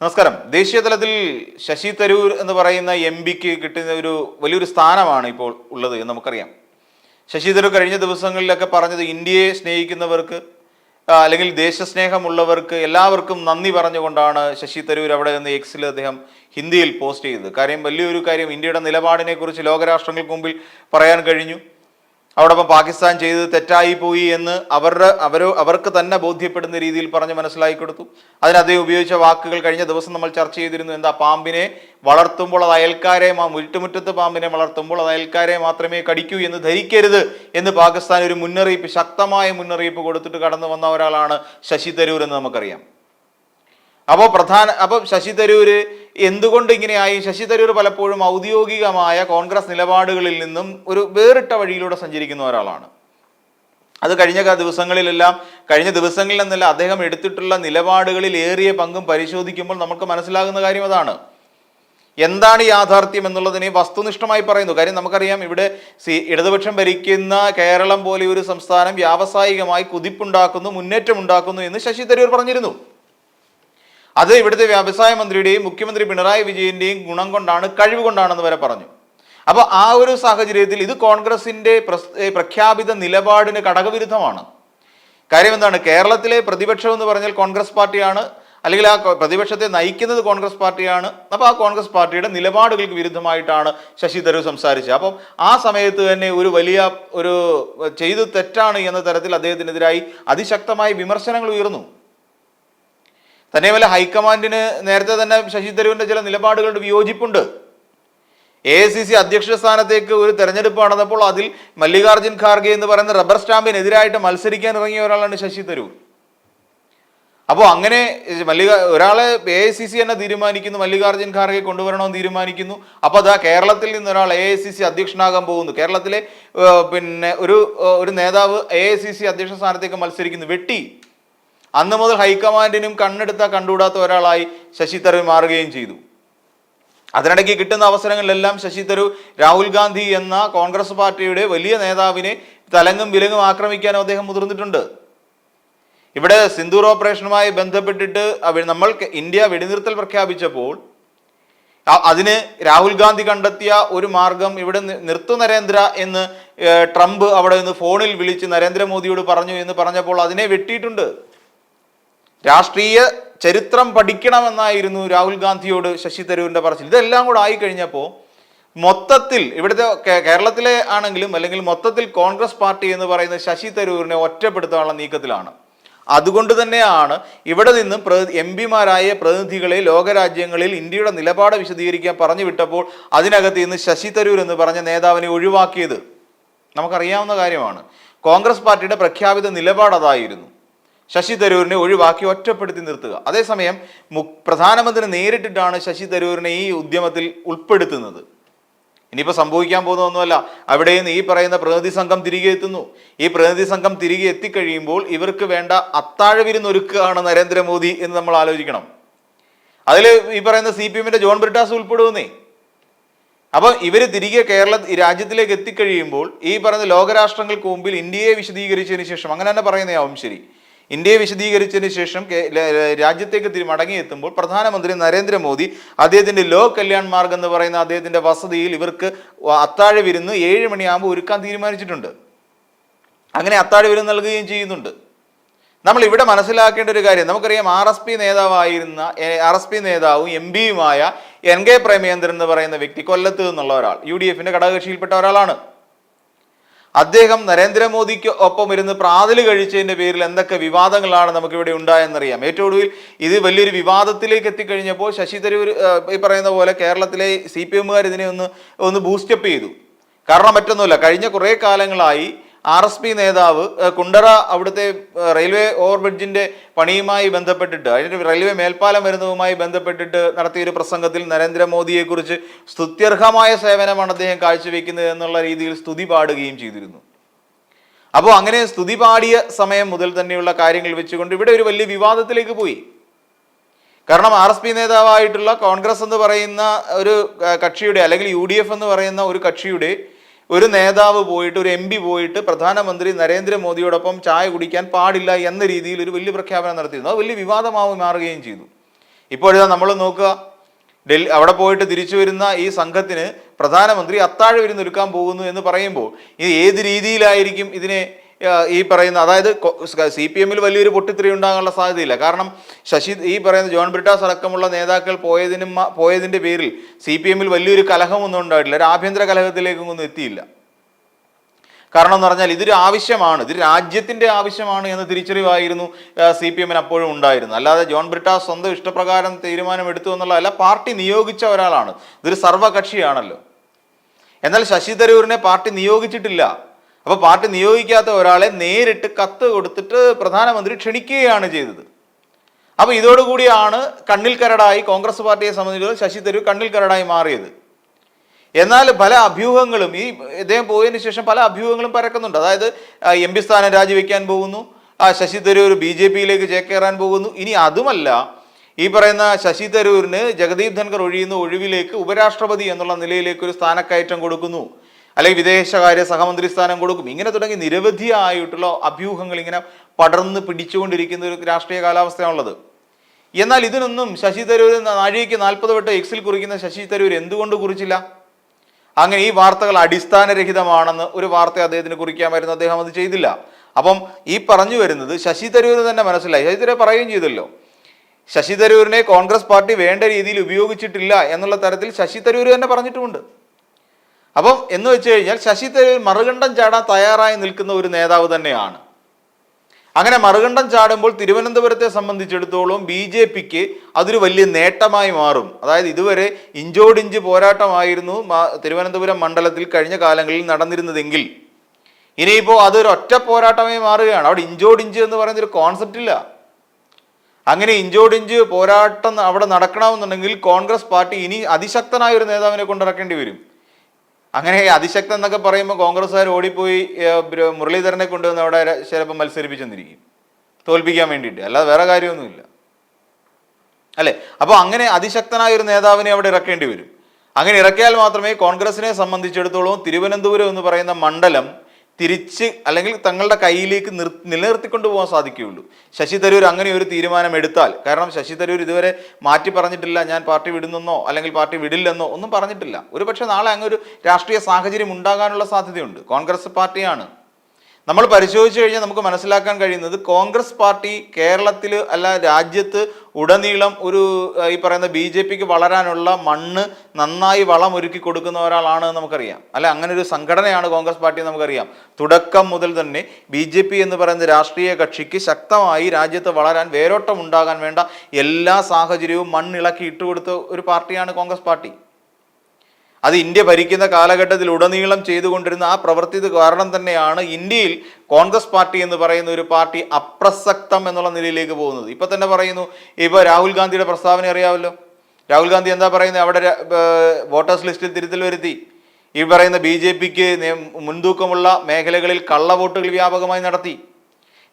നമസ്കാരം. ദേശീയ തലത്തിൽ ശശി തരൂർ എന്ന് പറയുന്ന എം പിക്ക് കിട്ടുന്ന ഒരു വലിയൊരു സ്ഥാനമാണ് ഇപ്പോൾ ഉള്ളത് എന്ന് നമുക്കറിയാം. ശശി തരൂർ കഴിഞ്ഞ ദിവസങ്ങളിലൊക്കെ പറഞ്ഞത് ഇന്ത്യയെ സ്നേഹിക്കുന്നവർക്ക് അല്ലെങ്കിൽ ദേശസ്നേഹമുള്ളവർക്ക് എല്ലാവർക്കും നന്ദി പറഞ്ഞുകൊണ്ടാണ് ശശി തരൂർ അവിടെ നിന്ന് എക്സിൽ അദ്ദേഹം ഹിന്ദിയിൽ പോസ്റ്റ് ചെയ്തത്. കാര്യം വലിയൊരു കാര്യം ഇന്ത്യയുടെ നിലപാടിനെ കുറിച്ച് ലോകരാഷ്ട്രങ്ങൾക്ക് മുമ്പിൽ പറയാൻ കഴിഞ്ഞു. അതോടൊപ്പം പാകിസ്ഥാൻ ചെയ്തത് തെറ്റായി പോയി എന്ന് അവരുടെ അവരോ അവർക്ക് തന്നെ ബോധ്യപ്പെടുന്ന രീതിയിൽ പറഞ്ഞ് മനസ്സിലാക്കി കൊടുത്തു. അതിന് അദ്ദേഹം ഉപയോഗിച്ച വാക്കുകൾ കഴിഞ്ഞ ദിവസം നമ്മൾ ചർച്ച ചെയ്തിരുന്നു. എന്താ പാമ്പിനെ വളർത്തുമ്പോൾ അത് അയൽക്കാരെ മുറ്റുമുറ്റത്ത് പാമ്പിനെ വളർത്തുമ്പോൾ അത് അയൽക്കാരെ മാത്രമേ കടിക്കൂ എന്ന് ധരിക്കരുത് എന്ന് പാകിസ്ഥാൻ ഒരു മുന്നറിയിപ്പ് ശക്തമായ മുന്നറിയിപ്പ് കൊടുത്തിട്ട് കടന്നു വന്ന ഒരാളാണ് ശശി തരൂർ എന്ന് നമുക്കറിയാം. അപ്പോൾ പ്രധാന അപ്പോൾ ശശി തരൂർ എന്തുകൊണ്ട് ഇങ്ങനെയായി ശശി തരൂർ പലപ്പോഴും ഔദ്യോഗികമായ കോൺഗ്രസ് നിലപാടുകളിൽ നിന്നും ഒരു വേറിട്ട വഴിയിലൂടെ സഞ്ചരിക്കുന്ന ഒരാളാണ്. അത് കഴിഞ്ഞ ദിവസങ്ങളിലെല്ലാം കഴിഞ്ഞ ദിവസങ്ങളിൽ നിന്നല്ല അദ്ദേഹം എടുത്തിട്ടുള്ള നിലപാടുകളിൽ ഏറിയ പങ്കും പരിശോധിക്കുമ്പോൾ നമുക്ക് മനസ്സിലാകുന്ന കാര്യം അതാണ്. എന്താണ് യാഥാർത്ഥ്യം എന്നുള്ളതിനെ വസ്തുനിഷ്ഠമായി പറയുന്നു. കാര്യം നമുക്കറിയാം ഇവിടെ സി ഇടതുപക്ഷം ഭരിക്കുന്ന കേരളം പോലെ ഒരു സംസ്ഥാനം വ്യാവസായികമായി കുതിപ്പുണ്ടാക്കുന്നു മുന്നേറ്റം ഉണ്ടാക്കുന്നു എന്ന് ശശി തരൂർ പറഞ്ഞിരുന്നു. അത് ഇവിടുത്തെ വ്യവസായ മന്ത്രിയുടെയും മുഖ്യമന്ത്രി പിണറായി വിജയന്റെയും ഗുണം കൊണ്ടാണ് കഴിവ് കൊണ്ടാണെന്ന് വരെ പറഞ്ഞു. അപ്പോൾ ആ ഒരു സാഹചര്യത്തിൽ ഇത് കോൺഗ്രസിന്റെ പ്രഖ്യാപിത നിലപാടിന് ഘടകവിരുദ്ധമാണ് കാര്യം എന്താണ്? കേരളത്തിലെ പ്രതിപക്ഷം എന്ന് പറഞ്ഞാൽ കോൺഗ്രസ് പാർട്ടിയാണ് അല്ലെങ്കിൽ ആ പ്രതിപക്ഷത്തെ നയിക്കുന്നത് കോൺഗ്രസ് പാർട്ടിയാണ്. അപ്പോൾ ആ കോൺഗ്രസ് പാർട്ടിയുടെ നിലപാടുകൾക്ക് വിരുദ്ധമായിട്ടാണ് ശശി തരൂർ സംസാരിച്ചത്. അപ്പം ആ സമയത്ത് തന്നെ ഒരു വലിയ ഒരു ചെയ്തു തെറ്റാണ് എന്ന തരത്തിൽ അദ്ദേഹത്തിനെതിരായി അതിശക്തമായ വിമർശനങ്ങൾ ഉയർന്നു. തന്നെയുമല്ല ഹൈക്കമാൻഡിന് നേരത്തെ തന്നെ ശശി തരൂരിന്റെ ചില നിലപാടുകളുടെ വിയോജിപ്പുണ്ട്. എ ഐ സി സി അധ്യക്ഷ സ്ഥാനത്തേക്ക് ഒരു തെരഞ്ഞെടുപ്പ് നടന്നപ്പോൾ അതിൽ മല്ലികാർജുൻ ഖാർഗെ എന്ന് പറയുന്ന റബ്ബർ സ്റ്റാമ്പിനെതിരായിട്ട് മത്സരിക്കാൻ ഇറങ്ങിയ ഒരാളാണ് ശശി തരൂർ. അപ്പോൾ അങ്ങനെ മല്ലിക ഒരാളെ എ ഐ സി സി തന്നെ തീരുമാനിക്കുന്നു മല്ലികാർജുൻ ഖാർഗെ കൊണ്ടുവരണമെന്ന് തീരുമാനിക്കുന്നു. അപ്പോൾ അതാ കേരളത്തിൽ നിന്ന് ഒരാൾ എ ഐ സി സി അധ്യക്ഷനാകാൻ പോകുന്നു. കേരളത്തിലെ പിന്നെ ഒരു ഒരു നേതാവ് എ ഐ സി സി അധ്യക്ഷ സ്ഥാനത്തേക്ക് മത്സരിക്കുന്നു. വെട്ടി അന്ന് മുതൽ ഹൈക്കമാൻഡിനും കണ്ണെടുത്ത കണ്ടുകൂടാത്ത ഒരാളായി ശശി തരൂർ മാറുകയും ചെയ്തു. അതിനിടയ്ക്ക് കിട്ടുന്ന അവസരങ്ങളിലെല്ലാം ശശി തരൂർ രാഹുൽ ഗാന്ധി എന്ന കോൺഗ്രസ് പാർട്ടിയുടെ വലിയ നേതാവിനെ തലങ്ങും വിലങ്ങും ആക്രമിക്കാനും അദ്ദേഹം മുതിർന്നിട്ടുണ്ട്. ഇവിടെ സിന്ദൂർ ഓപ്പറേഷനുമായി ബന്ധപ്പെട്ടിട്ട് നമ്മൾ ഇന്ത്യ വെടിനിർത്തൽ പ്രഖ്യാപിച്ചപ്പോൾ അതിന് രാഹുൽ ഗാന്ധി കണ്ടെത്തിയ ഒരു മാർഗം ഇവിടെ നിർത്തു നരേന്ദ്ര എന്ന് ട്രംപ് അവിടെ നിന്ന് ഫോണിൽ വിളിച്ച് നരേന്ദ്രമോദിയോട് പറഞ്ഞു എന്ന് പറഞ്ഞപ്പോൾ അതിനെ വെട്ടിയിട്ടുണ്ട്. രാഷ്ട്രീയ ചരിത്രം പഠിക്കണമെന്നായിരുന്നു രാഹുൽ ഗാന്ധിയോട് ശശി തരൂരിന്റെ പറച്ചിൽ. ഇതെല്ലാം കൂടെ ആയിക്കഴിഞ്ഞപ്പോൾ മൊത്തത്തിൽ ഇവിടുത്തെ കേരളത്തിലെ ആണെങ്കിലും അല്ലെങ്കിൽ മൊത്തത്തിൽ കോൺഗ്രസ് പാർട്ടി എന്ന് പറയുന്ന ശശി തരൂരിനെ ഒറ്റപ്പെടുത്താനുള്ള നീക്കത്തിലാണ്. അതുകൊണ്ട് തന്നെയാണ് ഇവിടെ നിന്നും എം പിമാരായ പ്രതിനിധികളെ ലോകരാജ്യങ്ങളിൽ ഇന്ത്യയുടെ നിലപാട് വിശദീകരിക്കാൻ പറഞ്ഞു വിട്ടപ്പോൾ അതിനകത്ത് ഇന്ന് ശശി തരൂർ എന്ന് പറഞ്ഞ നേതാവിനെ ഒഴിവാക്കിയത്. നമുക്കറിയാവുന്ന കാര്യമാണ്. കോൺഗ്രസ് പാർട്ടിയുടെ പ്രഖ്യാപിത നിലപാട് അതായിരുന്നു. ശശി തരൂരിനെ ഒഴിവാക്കി ഒറ്റപ്പെടുത്തി നിർത്തുക. അതേസമയം പ്രധാനമന്ത്രി നേരിട്ടിട്ടാണ് ശശി തരൂരിനെ ഈ ഉദ്യമത്തിൽ ഉൾപ്പെടുത്തുന്നത്. ഇനിയിപ്പോൾ സംഭവിക്കാൻ പോകുന്നതൊന്നുമല്ല. അവിടെ നിന്ന് ഈ പറയുന്ന പ്രതിനിധി സംഘം തിരികെ എത്തുന്നു. ഈ പ്രതിനിധി സംഘം തിരികെ എത്തിക്കഴിയുമ്പോൾ ഇവർക്ക് വേണ്ട അത്താഴ വിരുന്നൊരുക്കുകയാണ് നരേന്ദ്രമോദി എന്ന് നമ്മൾ ആലോചിക്കണം. അതിൽ ഈ പറയുന്ന സി പി എമ്മിന്റെ ജോൺ ബ്രിട്ടാസ് ഉൾപ്പെടുന്നേ. അപ്പോൾ ഇവർ തിരികെ കേരള രാജ്യത്തിലേക്ക് എത്തിക്കഴിയുമ്പോൾ ഈ പറയുന്ന ലോകരാഷ്ട്രങ്ങൾക്ക് മുമ്പിൽ ഇന്ത്യയെ വിശദീകരിച്ചതിന് ശേഷം അങ്ങനെ തന്നെ പറയുന്നതാവും ശരി. ഇന്ത്യയെ വിശദീകരിച്ചതിന് ശേഷം രാജ്യത്തേക്ക് തിരി മടങ്ങിയെത്തുമ്പോൾ പ്രധാനമന്ത്രി നരേന്ദ്രമോദി അദ്ദേഹത്തിന്റെ ലോ കല്യാൺ മാർഗ് എന്ന് പറയുന്ന അദ്ദേഹത്തിന്റെ വസതിയിൽ ഇവർക്ക് അത്താഴ വിരുന്ന് ഏഴ് മണിയാകുമ്പോൾ ഒരുക്കാൻ തീരുമാനിച്ചിട്ടുണ്ട്. അങ്ങനെ അത്താഴ വിരുന്ന് നൽകുകയും ചെയ്യുന്നുണ്ട്. നമ്മൾ ഇവിടെ മനസ്സിലാക്കേണ്ട ഒരു കാര്യം നമുക്കറിയാം ആർ എസ് പി നേതാവായിരുന്ന ആർ എസ് പി നേതാവും എം പിയുമായ എൻ കെ പ്രേമേന്ദ്രൻ എന്ന് പറയുന്ന വ്യക്തി കൊല്ലത്ത് നിന്നുള്ള ഒരാൾ യു ഡി എഫിന്റെ ഘടകകക്ഷിയിൽപ്പെട്ട ഒരാളാണ്. അദ്ദേഹം നരേന്ദ്രമോദിക്ക് ഒപ്പം ഇരുന്ന് പ്രാതൽ കഴിച്ചതിന്റെ പേരിൽ എന്തൊക്കെ വിവാദങ്ങളാണ് നമുക്കിവിടെ ഉണ്ടായെന്നറിയാം. ഏറ്റവും ഒടുവിൽ ഇത് വലിയൊരു വിവാദത്തിലേക്ക് എത്തിക്കഴിഞ്ഞപ്പോൾ ശശി തരൂർ ഈ പറയുന്ന പോലെ കേരളത്തിലെ സി പി എമ്മുകാർ ഇതിനെ ഒന്ന് ഒന്ന് ബൂസ്റ്റപ്പ് ചെയ്തു. കാരണം മറ്റൊന്നുമല്ല കഴിഞ്ഞ കുറേ കാലങ്ങളായി ആർ എസ് പി നേതാവ് കുണ്ടറ അവിടുത്തെ റെയിൽവേ ഓവർബ്രിഡ്ജിന്റെ പണിയുമായി ബന്ധപ്പെട്ടിട്ട് അതിന് റെയിൽവേ മേൽപ്പാലം വരുന്നതുമായി ബന്ധപ്പെട്ടിട്ട് നടത്തിയ ഒരു പ്രസംഗത്തിൽ നരേന്ദ്രമോദിയെ കുറിച്ച് സ്തുത്യർഹമായ സേവനമാണ് അദ്ദേഹം കാഴ്ചവെക്കുന്നത് എന്നുള്ള രീതിയിൽ സ്തുതി പാടുകയും ചെയ്തിരുന്നു. അപ്പോൾ അങ്ങനെ സ്തുതി പാടിയ സമയം മുതൽ തന്നെയുള്ള കാര്യങ്ങൾ വെച്ചുകൊണ്ട് ഇവിടെ ഒരു വലിയ വിവാദത്തിലേക്ക് പോയി. കാരണം ആർ എസ് പി നേതാവായിട്ടുള്ള കോൺഗ്രസ് എന്ന് പറയുന്ന ഒരു കക്ഷിയുടെ അല്ലെങ്കിൽ യു ഡി എഫ് എന്ന് പറയുന്ന ഒരു കക്ഷിയുടെ ഒരു നേതാവ് പോയിട്ട് ഒരു എം പി പോയിട്ട് പ്രധാനമന്ത്രി നരേന്ദ്രമോദിയോടൊപ്പം ചായ കുടിക്കാൻ പാടില്ല എന്ന രീതിയിൽ ഒരു വലിയ പ്രഖ്യാപനം നടത്തിയിരുന്നു. അത് വലിയ വിവാദമായി മാറുകയും ചെയ്തു. ഇപ്പോഴിതാ നമ്മൾ നോക്കുക. ഡൽഹി അവിടെ പോയിട്ട് തിരിച്ചു വരുന്ന ഈ സംഘത്തിന് പ്രധാനമന്ത്രി അത്താഴ വിരുന്നൊരുക്കാൻ പോകുന്നു എന്ന് പറയുമ്പോൾ ഇത് ഏത് രീതിയിലായിരിക്കും ഇതിനെ ഈ പറയുന്ന അതായത് സി പി എമ്മിൽ വലിയൊരു പൊട്ടിത്തെറി ഉണ്ടാകാനുള്ള സാധ്യതയില്ല. കാരണം ശശി ഈ പറയുന്ന ജോൺ ബ്രിട്ടാസ് അടക്കമുള്ള നേതാക്കൾ പോയതിനും പോയതിന്റെ പേരിൽ സി പി എമ്മിൽ വലിയൊരു കലഹമൊന്നും ഉണ്ടായിട്ടില്ല. ഒരു ആഭ്യന്തര കലഹത്തിലേക്കൊന്നും എത്തിയില്ല. കാരണം എന്ന് പറഞ്ഞാൽ ഇതൊരു ആവശ്യമാണ്. ഇത് രാജ്യത്തിന്റെ ആവശ്യമാണ് എന്ന് തിരിച്ചറിവായിരുന്നു സി പി എമ്മിന് അപ്പോഴും ഉണ്ടായിരുന്നു അല്ലാതെ ജോൺ ബ്രിട്ടാസ് സ്വന്തം ഇഷ്ടപ്രകാരം തീരുമാനം എടുത്തു എന്നുള്ളതല്ല പാർട്ടി നിയോഗിച്ച ഒരാളാണ്. ഇതൊരു സർവകക്ഷിയാണല്ലോ എന്നാൽ ശശി തരൂരിനെ പാർട്ടി നിയോഗിച്ചിട്ടില്ല. അപ്പൊ പാർട്ടി നിയോഗിക്കാത്ത ഒരാളെ നേരിട്ട് കത്ത് കൊടുത്തിട്ട് പ്രധാനമന്ത്രി ക്ഷണിക്കുകയാണ് ചെയ്തത്. അപ്പൊ ഇതോടുകൂടിയാണ് കണ്ണിൽ കരടായി കോൺഗ്രസ് പാർട്ടിയെ സംബന്ധിച്ചിടത്തോളം ശശി തരൂർ കണ്ണിൽ കരടായി മാറിയത്. എന്നാൽ പല അഭ്യൂഹങ്ങളും ഈ ഇദ്ദേഹം പോയതിന് ശേഷം പല അഭ്യൂഹങ്ങളും പരക്കുന്നുണ്ട്. അതായത് എം പി സ്ഥാനം രാജിവെക്കാൻ പോകുന്നു ശശി തരൂർ ബി ജെ പിയിലേക്ക് ചേക്കേറാൻ പോകുന്നു. ഇനി അതുമല്ല ഈ പറയുന്ന ശശി തരൂരിന് ജഗദീപ് ധൻകർ ഒഴിയുന്ന ഒഴിവിലേക്ക് ഉപരാഷ്ട്രപതി എന്നുള്ള നിലയിലേക്ക് ഒരു സ്ഥാനക്കയറ്റം കൊടുക്കുന്നു. അല്ലെങ്കിൽ വിദേശകാര്യ സഹമന്ത്രി സ്ഥാനം കൊടുക്കും. ഇങ്ങനെ തുടങ്ങി നിരവധിയായിട്ടുള്ള അഭ്യൂഹങ്ങൾ ഇങ്ങനെ പടർന്ന് പിടിച്ചുകൊണ്ടിരിക്കുന്ന ഒരു രാഷ്ട്രീയ കാലാവസ്ഥയാണുള്ളത്. എന്നാൽ ഇതിനൊന്നും ശശി തരൂർ നാഴികയ്ക്ക് നാൽപ്പത് വട്ടം എക്സിൽ കുറിക്കുന്ന ശശി തരൂർ എന്തുകൊണ്ട് കുറിച്ചില്ല? അങ്ങനെ ഈ വാർത്തകൾ അടിസ്ഥാനരഹിതമാണെന്ന് ഒരു വാർത്ത അദ്ദേഹത്തിന് കുറിക്കാമായിരുന്നു. അദ്ദേഹം അത് ചെയ്തില്ല. അപ്പം ഈ പറഞ്ഞു വരുന്നത് ശശി തരൂരിന് തന്നെ മനസ്സിലായി. ശശി തരൂർ പറയുകയും ചെയ്തല്ലോ. ശശി തരൂരിനെ കോൺഗ്രസ് പാർട്ടി വേണ്ട രീതിയിൽ ഉപയോഗിച്ചിട്ടില്ല എന്നുള്ള തരത്തിൽ ശശി തരൂർ തന്നെ പറഞ്ഞിട്ടുമുണ്ട്. അപ്പം എന്ന് വെച്ച് കഴിഞ്ഞാൽ ശശി തരൂർ മറുകണ്ഠം ചാടാൻ തയ്യാറായി നിൽക്കുന്ന ഒരു നേതാവ് തന്നെയാണ്. അങ്ങനെ മറുകണ്ഠം ചാടുമ്പോൾ തിരുവനന്തപുരത്തെ സംബന്ധിച്ചിടത്തോളം ബി ജെ പിക്ക് അതൊരു വലിയ നേട്ടമായി മാറും. അതായത് ഇതുവരെ ഇഞ്ചോടിഞ്ച് പോരാട്ടമായിരുന്നു തിരുവനന്തപുരം മണ്ഡലത്തിൽ കഴിഞ്ഞ കാലങ്ങളിൽ നടന്നിരുന്നതെങ്കിൽ. ഇനിയിപ്പോൾ അതൊരു ഒറ്റ പോരാട്ടമായി മാറുകയാണ്. അവിടെ ഇഞ്ചോടിഞ്ച് എന്ന് പറയുന്ന ഒരു കോൺസെപ്റ്റ് ഇല്ല. അങ്ങനെ ഇഞ്ചോടിഞ്ച് പോരാട്ടം അവിടെ നടക്കണമെന്നുണ്ടെങ്കിൽ കോൺഗ്രസ് പാർട്ടി ഇനി അതിശക്തനായ ഒരു നേതാവിനെ കൊണ്ടിറക്കേണ്ടി വരും. അങ്ങനെ അതിശക്തൻ എന്നൊക്കെ പറയുമ്പോൾ കോൺഗ്രസ്സുകാർ ഓടിപ്പോയി മുരളീധരനെ കൊണ്ടുവന്ന് അവിടെ ചിലപ്പോൾ മത്സരിപ്പിച്ചെന്നിരിക്കും. തോൽപ്പിക്കാൻ വേണ്ടിയിട്ട്. അല്ലാതെ വേറെ കാര്യമൊന്നുമില്ല. അല്ലേ? അപ്പോൾ അങ്ങനെ അതിശക്തനായ ഒരു നേതാവിനെ അവിടെ ഇറക്കേണ്ടി വരും. അങ്ങനെ ഇറക്കിയാൽ മാത്രമേ കോൺഗ്രസിനെ സംബന്ധിച്ചിടത്തോളം തിരുവനന്തപുരം എന്ന് പറയുന്ന മണ്ഡലം തിരിച്ച് അല്ലെങ്കിൽ തങ്ങളുടെ കയ്യിലേക്ക് നിർ നിലനിർത്തിക്കൊണ്ട് പോകാൻ സാധിക്കുകയുള്ളൂ. ശശി തരൂർ അങ്ങനെ ഒരു തീരുമാനം എടുത്താൽ കാരണം ശശി തരൂർ ഇതുവരെ മാറ്റി പറഞ്ഞിട്ടില്ല ഞാൻ പാർട്ടി വിടുന്നെന്നോ അല്ലെങ്കിൽ പാർട്ടി വിടില്ലെന്നോ ഒന്നും പറഞ്ഞിട്ടില്ല. ഒരു പക്ഷേ നാളെ അങ്ങൊരു രാഷ്ട്രീയ സാഹചര്യം ഉണ്ടാകാനുള്ള സാധ്യതയുണ്ട്. കോൺഗ്രസ് പാർട്ടിയാണ്. നമ്മൾ പരിശോധിച്ചു കഴിഞ്ഞാൽ നമുക്ക് മനസ്സിലാക്കാൻ കഴിയുന്നത് കോൺഗ്രസ് പാർട്ടി കേരളത്തിൽ അല്ല രാജ്യത്ത് ഉടനീളം ഒരു ഈ പറയുന്ന ബി ജെ പിക്ക് വളരാനുള്ള മണ്ണ് നന്നായി വളം ഒരുക്കി കൊടുക്കുന്ന ഒരാളാണ് നമുക്കറിയാം. അല്ല അങ്ങനെ ഒരു സംഘടനയാണ് കോൺഗ്രസ് പാർട്ടി നമുക്കറിയാം. തുടക്കം മുതൽ തന്നെ ബി ജെ പി എന്ന് പറയുന്ന രാഷ്ട്രീയ കക്ഷിക്ക് ശക്തമായി രാജ്യത്ത് വളരാൻ വേരോട്ടം ഉണ്ടാകാൻ വേണ്ട എല്ലാ സാഹചര്യവും മണ്ണിളക്കി ഇട്ടുകൊടുത്ത ഒരു പാർട്ടിയാണ് കോൺഗ്രസ് പാർട്ടി. അത് ഇന്ത്യ ഭരിക്കുന്ന കാലഘട്ടത്തിൽ ഉടനീളം ചെയ്തുകൊണ്ടിരുന്ന ആ പ്രവൃത്തി കാരണം തന്നെയാണ് ഇന്ത്യയിൽ കോൺഗ്രസ് പാർട്ടി എന്ന് പറയുന്ന ഒരു പാർട്ടി അപ്രസക്തം എന്നുള്ള നിലയിലേക്ക് പോകുന്നത്. ഇപ്പൊ തന്നെ പറയുന്നു ഇപ്പൊ രാഹുൽ ഗാന്ധിയുടെ പ്രസ്താവന അറിയാമല്ലോ. രാഹുൽ ഗാന്ധി എന്താ പറയുന്നത് അവിടെ വോട്ടേഴ്സ് ലിസ്റ്റിൽ തിരുത്തൽ വരുത്തി. ഈ പറയുന്ന ബി ജെ പിക്ക് മുൻതൂക്കമുള്ള മേഖലകളിൽ കള്ളവോട്ടുകൾ വ്യാപകമായി നടത്തി.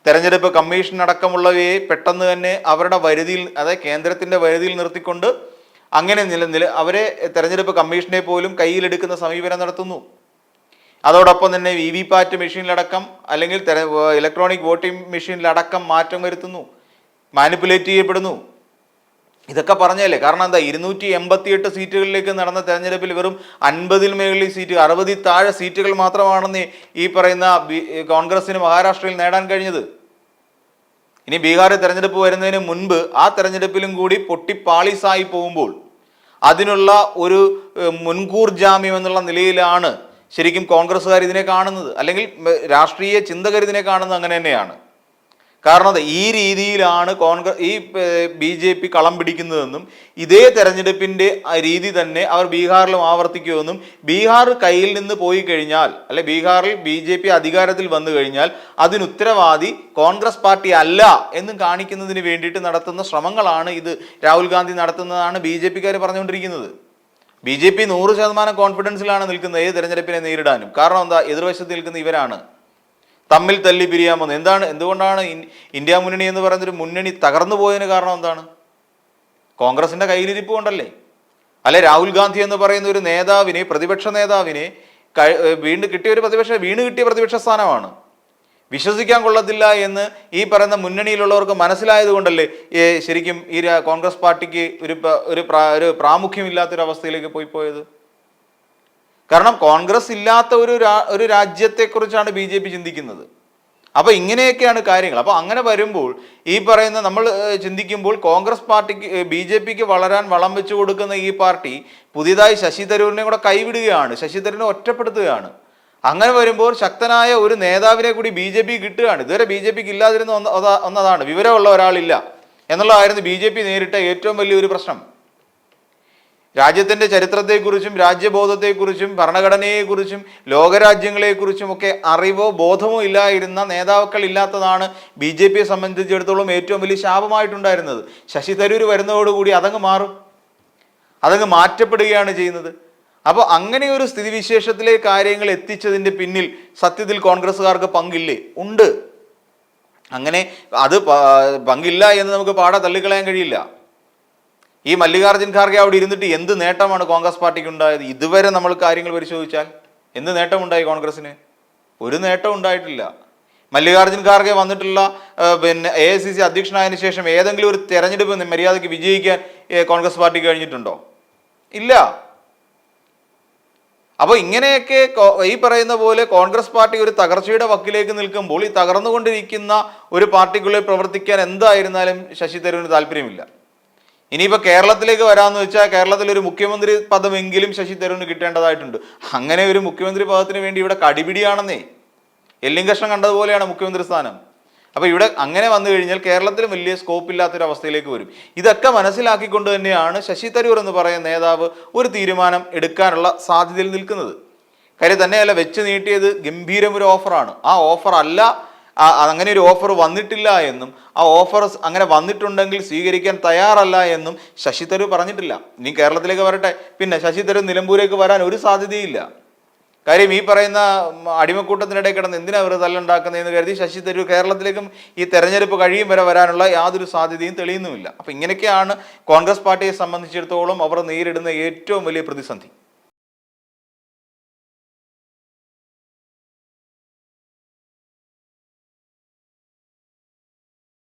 തെരഞ്ഞെടുപ്പ് കമ്മീഷൻ അടക്കമുള്ളവയെ പെട്ടെന്ന് തന്നെ അവരുടെ വരുതിയിൽ അതായത് കേന്ദ്രത്തിന്റെ വരുതിയിൽ നിർത്തിക്കൊണ്ട് അങ്ങനെ നിലനിൽ നില അവരെ തെരഞ്ഞെടുപ്പ് കമ്മീഷനെ പോലും കയ്യിലെടുക്കുന്ന സമീപനം നടത്തുന്നു. അതോടൊപ്പം തന്നെ വി വി പാറ്റ് മെഷീനിലടക്കം അല്ലെങ്കിൽ ഇലക്ട്രോണിക് വോട്ടിംഗ് മെഷീനിലടക്കം മാറ്റം വരുത്തുന്നു. മാനിപ്പുലേറ്റ് ചെയ്യപ്പെടുന്നു. ഇതൊക്കെ പറഞ്ഞല്ലേ? കാരണം എന്താ? ഇരുന്നൂറ്റി എൺപത്തിയെട്ട് സീറ്റുകളിലേക്ക് നടന്ന തെരഞ്ഞെടുപ്പിൽ വെറും അൻപതിൽ മേളിൽ സീറ്റ് അറുപതിൽ താഴെ സീറ്റുകൾ മാത്രമാണെന്ന് ഈ പറയുന്ന കോൺഗ്രസിന് മഹാരാഷ്ട്രയിൽ നേടാൻ കഴിഞ്ഞത്. ഇനി ബീഹാറിൽ തെരഞ്ഞെടുപ്പ് വരുന്നതിന് മുൻപ് ആ തെരഞ്ഞെടുപ്പിലും കൂടി പൊട്ടിപ്പാളീസായി പോകുമ്പോൾ അതിനുള്ള ഒരു മുൻകൂർ ജാമ്യം എന്നുള്ള നിലയിലാണ് ശരിക്കും കോൺഗ്രസ്സുകാർ ഇതിനെ കാണുന്നത്. അല്ലെങ്കിൽ രാഷ്ട്രീയ ചിന്തകർ ഇതിനെ കാണുന്നത് അങ്ങനെ തന്നെയാണ്. കാരണം ഈ രീതിയിലാണ് കോൺഗ്രസ് ഈ ബി ജെ പി കളം പിടിക്കുന്നതെന്നും ഇതേ തെരഞ്ഞെടുപ്പിന്റെ രീതി തന്നെ അവർ ബീഹാറിലും ആവർത്തിക്കുമെന്നും ബീഹാർ കയ്യിൽ നിന്ന് പോയി കഴിഞ്ഞാൽ അല്ലെ ബീഹാറിൽ ബി ജെ പി അധികാരത്തിൽ വന്നു കഴിഞ്ഞാൽ അതിന് ഉത്തരവാദി കോൺഗ്രസ് പാർട്ടി അല്ല എന്നും കാണിക്കുന്നതിന് വേണ്ടിയിട്ട് നടത്തുന്ന ശ്രമങ്ങളാണ് ഇത് രാഹുൽ ഗാന്ധി നടത്തുന്നതാണ് ബി ജെ പിക്കാർ പറഞ്ഞുകൊണ്ടിരിക്കുന്നത്. ബി ജെ പി നൂറ് ശതമാനം കോൺഫിഡൻസിലാണ് നിൽക്കുന്നത് ഏത് തെരഞ്ഞെടുപ്പിനെ നേരിടാനും. കാരണം എന്താ? എതിർവശത്ത് നിൽക്കുന്ന ഇവരാണ്. തമ്മിൽ തല്ലി പിരിയാമെന്ന് എന്താണ്? എന്തുകൊണ്ടാണ് ഇന്ത്യ മുന്നണി എന്ന് പറയുന്ന ഒരു മുന്നണി തകർന്നു പോയതിന് കാരണം എന്താണ്? കോൺഗ്രസിന്റെ കയ്യിലിരിപ്പ് കൊണ്ടല്ലേ? അല്ലെ രാഹുൽ ഗാന്ധി എന്ന് പറയുന്ന ഒരു നേതാവിനെ പ്രതിപക്ഷ നേതാവിനെ വീണ്ടും കിട്ടിയ ഒരു പ്രതിപക്ഷ വീണ് കിട്ടിയ പ്രതിപക്ഷ സ്ഥാനമാണ്. വിശ്വസിക്കാൻ കൊള്ളത്തില്ല എന്ന് ഈ പറയുന്ന മുന്നണിയിലുള്ളവർക്ക് മനസ്സിലായത് കൊണ്ടല്ലേ ശരിക്കും ഈ കോൺഗ്രസ് പാർട്ടിക്ക് ഒരു ഒരു പ്രാ- ഒരു അവസ്ഥയിലേക്ക് പോയി പോയത്? കാരണം കോൺഗ്രസ് ഇല്ലാത്ത ഒരു ഒരു രാജ്യത്തെക്കുറിച്ചാണ് ബി ജെ പി ചിന്തിക്കുന്നത്. അപ്പൊ ഇങ്ങനെയൊക്കെയാണ് കാര്യങ്ങൾ. അപ്പോൾ അങ്ങനെ വരുമ്പോൾ ഈ പറയുന്ന നമ്മൾ ചിന്തിക്കുമ്പോൾ കോൺഗ്രസ് പാർട്ടിക്ക് ബി ജെ പിക്ക് വളരാൻ വളം വെച്ചു കൊടുക്കുന്ന ഈ പാർട്ടി പുതിയതായി ശശി തരൂരിനെ കൂടെ കൈവിടുകയാണ് ശശി തരൂരിനെ ഒറ്റപ്പെടുത്തുകയാണ്. അങ്ങനെ വരുമ്പോൾ ശക്തനായ ഒരു നേതാവിനെ കൂടി ബി ജെ പി കിട്ടുകയാണ്. ഇതുവരെ ബി ജെ പിക്ക് ഇല്ലാതിരുന്ന ഒന്നതാണ്. വിവരമുള്ള ഒരാളില്ല. എന്നുള്ളതായിരുന്നു ബി ജെ പി നേരിട്ട ഏറ്റവും വലിയൊരു പ്രശ്നം. രാജ്യത്തിന്റെ ചരിത്രത്തെക്കുറിച്ചും രാജ്യബോധത്തെക്കുറിച്ചും ഭരണഘടനയെക്കുറിച്ചും ലോകരാജ്യങ്ങളെക്കുറിച്ചും ഒക്കെ അറിവോ ബോധമോ ഇല്ലായിരുന്ന നേതാക്കൾ ഇല്ലാത്തതാണ് ബി ജെ പിയെ സംബന്ധിച്ചിടത്തോളം ഏറ്റവും വലിയ ശാപമായിട്ടുണ്ടായിരുന്നത്. ശശി തരൂർ വരുന്നതോടുകൂടി അതങ്ങ് മാറും. അതങ്ങ് മാറ്റപ്പെടുകയാണ് ചെയ്യുന്നത്. അപ്പോൾ അങ്ങനെ ഒരു സ്ഥിതിവിശേഷത്തിലെ കാര്യങ്ങൾ എത്തിച്ചതിന്റെ പിന്നിൽ സത്യത്തിൽ കോൺഗ്രസ്സുകാർക്ക് പങ്കില്ലേ? ഉണ്ട്. അങ്ങനെ അത് പങ്കില്ല എന്ന് നമുക്ക് പാടെ തള്ളിക്കളയാൻ കഴിയില്ല. ഈ മല്ലികാർജുൻ ഖാർഗെ അവിടെ ഇരുന്നിട്ട് എന്ത് നേട്ടമാണ് കോൺഗ്രസ് പാർട്ടിക്ക് ഉണ്ടായത്? ഇതുവരെ നമ്മൾ കാര്യങ്ങൾ പരിശോധിച്ചാൽ എന്ത് നേട്ടമുണ്ടായി കോൺഗ്രസിന് ഒരു നേട്ടം ഉണ്ടായിട്ടില്ല. മല്ലികാർജുൻ ഖാർഗെ വന്നിട്ടുള്ള പിന്നെ എ ഐ സി സി ശേഷം ഏതെങ്കിലും ഒരു തെരഞ്ഞെടുപ്പ് മര്യാദയ്ക്ക് വിജയിക്കാൻ കോൺഗ്രസ് പാർട്ടി കഴിഞ്ഞിട്ടുണ്ടോ? ഇല്ല. അപ്പോൾ ഇങ്ങനെയൊക്കെ ഈ പറയുന്ന പോലെ കോൺഗ്രസ് പാർട്ടി ഒരു തകർച്ചയുടെ വക്കിലേക്ക് നിൽക്കുമ്പോൾ ഈ തകർന്നുകൊണ്ടിരിക്കുന്ന ഒരു പാർട്ടിക്കുള്ളിൽ പ്രവർത്തിക്കാൻ എന്തായിരുന്നാലും ശശി തരൂരിന് താല്പര്യമില്ല. ഇനിയിപ്പോൾ കേരളത്തിലേക്ക് വരാമെന്ന് വെച്ചാൽ കേരളത്തിൽ ഒരു മുഖ്യമന്ത്രി പദമെങ്കിലും ശശി തരൂരിന് കിട്ടേണ്ടതായിട്ടുണ്ട്. അങ്ങനെ ഒരു മുഖ്യമന്ത്രി പദത്തിന് വേണ്ടി ഇവിടെ കടിപിടിയാണെന്നേ. എല്ലിൻ കഷ്ണം കണ്ടതുപോലെയാണ് മുഖ്യമന്ത്രി സ്ഥാനം. അപ്പോൾ ഇവിടെ അങ്ങനെ വന്നു കഴിഞ്ഞാൽ കേരളത്തിൽ വലിയ സ്കോപ്പ് ഇല്ലാത്തൊരു അവസ്ഥയിലേക്ക് വരും. ഇതൊക്കെ മനസ്സിലാക്കിക്കൊണ്ട് തന്നെയാണ് ശശി തരൂർ എന്ന് പറയുന്ന നേതാവ് ഒരു തീരുമാനം എടുക്കാനുള്ള സാധ്യതയിൽ നിൽക്കുന്നത്. കാര്യം തന്നെയല്ല വെച്ച് നീട്ടിയത് ഗംഭീരം ഒരു ഓഫറാണ് ആ ഓഫർ അല്ല അങ്ങനെ ഒരു ഓഫർ വന്നിട്ടില്ല എന്നും ആ ഓഫർ അങ്ങനെ വന്നിട്ടുണ്ടെങ്കിൽ സ്വീകരിക്കാൻ തയ്യാറല്ല എന്നും ശശി തരൂർ പറഞ്ഞിട്ടില്ല. ഇനി കേരളത്തിലേക്ക് വരട്ടെ. പിന്നെ ശശി തരൂർ നിലമ്പൂരേക്ക് വരാൻ ഒരു സാധ്യതയില്ല. കാര്യം ഈ പറയുന്ന അടിമക്കൂട്ടത്തിനിടെ കിടന്ന് എന്തിനാ അവർ തല്ലുണ്ടാക്കുന്നതെന്ന് കരുതി ശശി തരൂർ കേരളത്തിലേക്കും ഈ തെരഞ്ഞെടുപ്പ് കഴിയും വരെ വരാനുള്ള യാതൊരു സാധ്യതയും തെളിയുന്നുമില്ല. അപ്പം ഇങ്ങനെയൊക്കെയാണ് കോൺഗ്രസ് പാർട്ടിയെ സംബന്ധിച്ചിടത്തോളം അവർ നേരിടുന്ന ഏറ്റവും വലിയ പ്രതിസന്ധി.